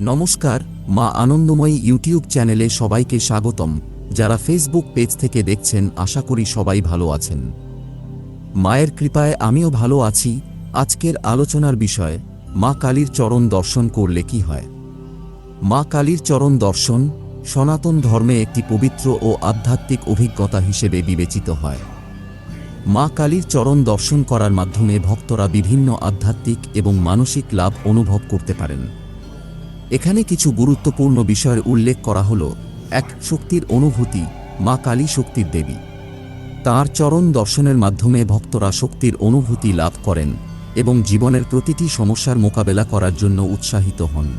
নমস্কার, মা আনন্দময়ী ইউটিউব চ্যানেলে সবাইকে স্বাগতম। যারা ফেসবুক পেজ থেকে দেখছেন, আশা করি সবাই ভালো আছেন। মায়ের কৃপায় আমিও ভালো আছি। আজকের আলোচনার বিষয়, মা কালীর চরণ দর্শন করলে কি হয়? মা কালীর চরণ দর্শন, সনাতন ধর্মে একটি পবিত্র ও আধ্যাত্মিক অভিজ্ঞতা হিসেবে বিবেচিত হয়। মা কালীর চরণ দর্শন করার মাধ্যমে ভক্তরা বিভিন্ন আধ্যাত্মিক এবং মানসিক লাভ অনুভব করতে পারেন। এখানে কিছু গুরুত্বপূর্ণ বিষয়ের উল্লেখ করা হল এক শক্তির অনুভূতি, মা কালী শক্তির দেবী। তার চরণ দর্শনের মাধ্যমে ভক্তরা শক্তির অনুভূতি লাভ করেন এবং জীবনের প্রতিটি সমস্যার মোকাবেলা করার জন্য উৎসাহিত হন।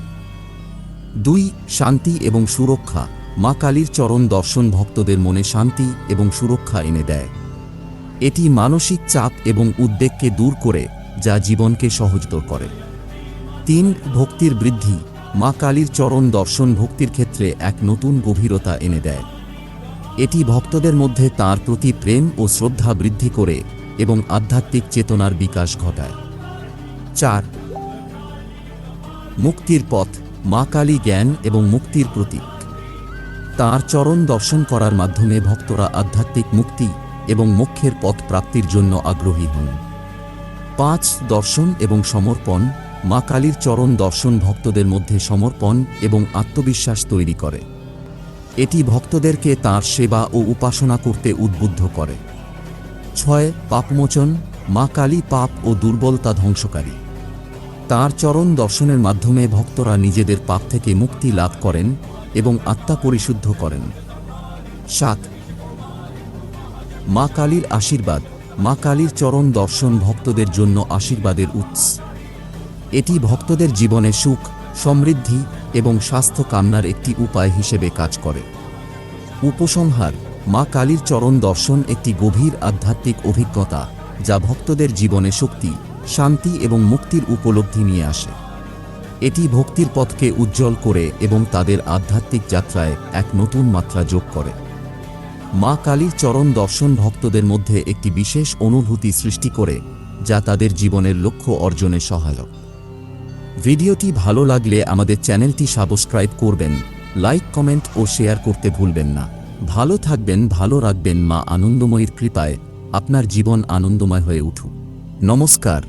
দুই, শান্তি এবং সুরক্ষা। মা কালীর চরণ দর্শন ভক্তদের মনে শান্তি এবং সুরক্ষা এনে দেয়। এটি মানসিক চাপ এবং উদ্বেগকে দূর করে, যা জীবনকে সহজতর করে। তিন, ভক্তির বৃদ্ধি। মা কালীর চরণ দর্শন ভক্তির ক্ষেত্রে এক নতুন গভীরতা এনে দেয়। এটি ভক্তদের মধ্যে তার প্রতি প্রেম ও শ্রদ্ধা বৃদ্ধি করে এবং আধ্যাত্মিক চেতনার বিকাশ ঘটায়। চার, মুক্তির পথ, মা কালী জ্ঞান এবং মুক্তির প্রতীক। তার চরণ দর্শন করার মাধ্যমে ভক্তরা আধ্যাত্মিক মুক্তি এবং মোক্ষের পথ প্রাপ্তির জন্য আগ্রহী হন। পাঁচ, দর্শন এবং সমর্পণ মা কালীর চরণ দর্শন ভক্তদের মধ্যে সমর্পণ এবং আত্মবিশ্বাস তৈরি করে। এটি ভক্তদেরকে তার সেবা ও উপাসনা করতে উদ্বুদ্ধ করে। ছয়, পাপমোচন, মা কালী পাপ ও দুর্বলতা ধ্বংসকারী। তার চরণ দর্শনের মাধ্যমে ভক্তরা নিজেদের পাপ থেকে মুক্তি লাভ করেন এবং আত্মা পরিশুদ্ধ করেন। সাত, মা কালীর আশীর্বাদ। মা কালীর চরণ দর্শন ভক্তদের জন্য আশীর্বাদের উৎস। এটি ভক্তদের জীবনে সুখ, সমৃদ্ধি এবং স্বাস্থ্য কামনার একটি উপায় হিসেবে কাজ করে। উপসংহার, মা কালীর চরণ দর্শন একটি গভীর আধ্যাত্মিক অভিজ্ঞতা যা ভক্তদের জীবনে শক্তি, শান্তি এবং মুক্তির উপলব্ধি নিয়ে আসে। এটি ভক্তির পথকে উজ্জ্বল করে এবং তাদের আধ্যাত্মিক যাত্রায় এক নতুন মাত্রা যোগ করে। মা কালীর চরণ দর্শন ভক্তদের মধ্যে একটি বিশেষ অনুভূতি সৃষ্টি করে যা তাদের জীবনের লক্ষ্য অর্জনে সহায়ক। ভিডিওটি ভালো লাগলে আমাদের চ্যানেলটি সাবস্ক্রাইব করবেন, লাইক, কমেন্ট ও শেয়ার করতে ভুলবেন না। ভালো থাকবেন, ভালো রাখবেন মা আনন্দময়ীর কৃপায়। আপনার জীবন আনন্দময় হয়ে উঠুক। নমস্কার।